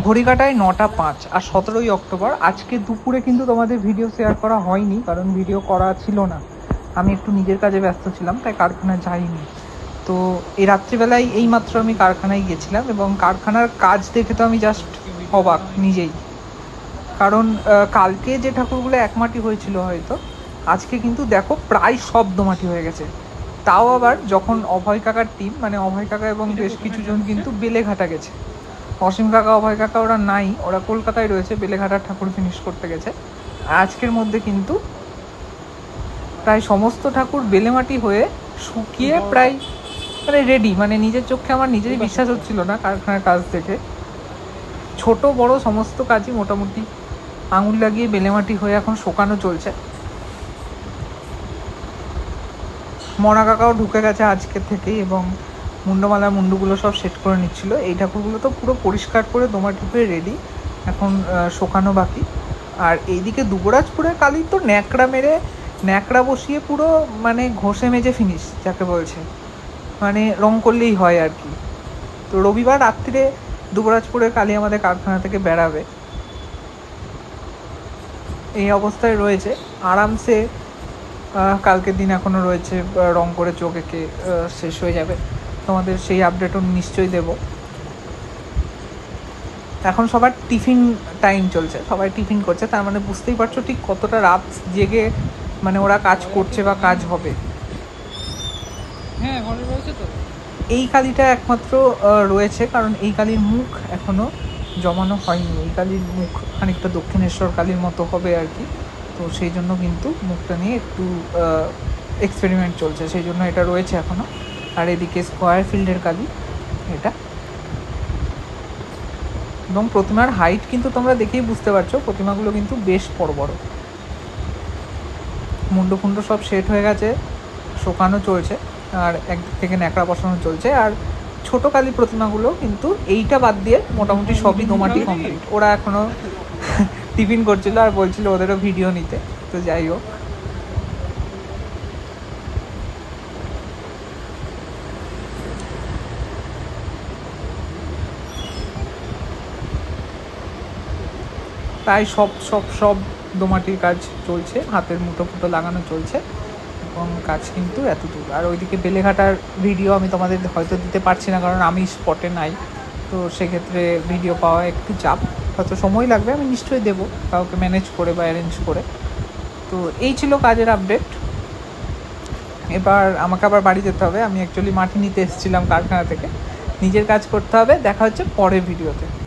ঘড়ি কাটায় নটা পাঁচ আর সতেরোই অক্টোবর। আজকে দুপুরে কিন্তু তোমাদের ভিডিও শেয়ার করা হয়নি, কারণ ভিডিও করা ছিল না। আমি একটু নিজের কাজে ব্যস্ত ছিলাম, তাই কারখানায় যাইনি। তো এই রাত্রিবেলায় এইমাত্র আমি কারখানায় গেছিলাম এবং কারখানার কাজ দেখে তো আমি জাস্ট অবাক নিজেই। কারণ কালকে যে ঠাকুরগুলো একমাটি হয়েছিল হয়তো, আজকে কিন্তু দেখো প্রায় সব দোমাটি হয়ে গেছে। তাও আবার যখন অভয় কাকার টিম মানে অভয় কাকা এবং বেশ কিছুজন কিন্তু বেলেঘাটা গেছে। অসীম কাকা, অভয় কাকা ওরা নাই। ওরা কলকাতায় রয়েছে, বেলেঘাটার ঠাকুর ফিনিশ করতে গেছে। আজকের মধ্যে কিন্তু প্রায় সমস্ত ঠাকুর বেলেমাটি হয়ে শুকিয়ে প্রায় মানে রেডি মানে নিজের চোখে আমার নিজেরই বিশ্বাস হচ্ছিল না কারখানার কাজ দেখে। ছোট, বড় সমস্ত কাজই মোটামুটি আঙুল লাগিয়ে বেলেমাটি হয়ে এখন শোকানো চলছে। মরা কাকাও ঢুকে গেছে আজকে থেকেই এবং মুন্ডমালা মুন্ডুগুলো সব সেট করে নিচ্ছিল। এই ঠাকুরগুলো তো পুরো পরিষ্কার করে দোমাটি হয়ে রেডি এখন শোকানো বাকি। আর এইদিকে দুবরাজপুরের কালি তো ন্যাকড়া মেরে, ন্যাকড়া বসিয়ে পুরো মানে ঘষে মেজে ফিনিশ যাকে বলছে। মানে রং করলেই হয় আর কি। তো রবিবার রাত্রিরে দুবরাজপুরের কালী আমাদের কারখানা থেকে বেড়াবে। এই অবস্থায় রয়েছে। আরামসে কালকের দিন এখনও রয়েছে রং করে চোখ এঁকে শেষ হয়ে যাবে। তোমাদের সেই আপডেটও নিশ্চয়ই দেব। এখন সবার টিফিন টাইম চলছে সবাই টিফিন করছে তার মানে বুঝতেই পারছ ঠিক কতটা রাত জেগে মানে ওরা কাজ করছে বা কাজ হবে। হ্যাঁ তো। এই কালিটা একমাত্র রয়েছে কারণ এই কালির মুখ এখনও জমানো হয়নি। এই কালির মুখ খানিকটা দক্ষিণেশ্বর কালীর মতো হবে আর কি। তো সেই জন্য কিন্তু মুখটা নিয়ে একটু এক্সপেরিমেন্ট চলছে। সেই জন্য এটা রয়েছে এখনও। আর এদিকে স্কোয়ার ফিল্ডের কালি, এটা। এবং প্রতিমার হাইট কিন্তু তোমরা দেখেই বুঝতে পারছ, প্রতিমাগুলো কিন্তু বেশ বড় বড়। মুন্ডু ফুন্ডু সব সেট হয়ে গেছে, শোকানো চলছে, আর একদিক থেকে ন্যাকড়া বসানো চলছে, আর ছোট কালী প্রতিমাগুলো কিন্তু এইটা বাদ দিয়ে মোটামুটি সবই দোমাটি কমপ্লিট ওরা এখনও টিফিন করছিল আর বলছিল ওদেরও ভিডিও নিতে, তো যাই হোক। প্রায় সব সব সব দোমাটির কাজ চলছে, হাতের মুঠো ফুটো লাগানো চলছে, এবং কাজ কিন্তু এতদূর আর ওইদিকে বেলেঘাটার ভিডিও আমি তোমাদের হয়তো দিতে পারছি না, কারণ আমি স্পটে নাই, তো সেক্ষেত্রে ভিডিও পাওয়া একটু চাপ। হয়তো সময় লাগবে, আমি নিশ্চয়ই দেবো, কাউকে ম্যানেজ করে বা অ্যারেঞ্জ করে। তো এই ছিল কাজের আপডেট এবার আমাকে আবার বাড়ি যেতে হবে। আমি অ্যাকচুয়ালি মাটি নিতে এসেছিলাম কারখানা থেকে। নিজের কাজ করতে হবে, দেখা হচ্ছে পরের ভিডিওতে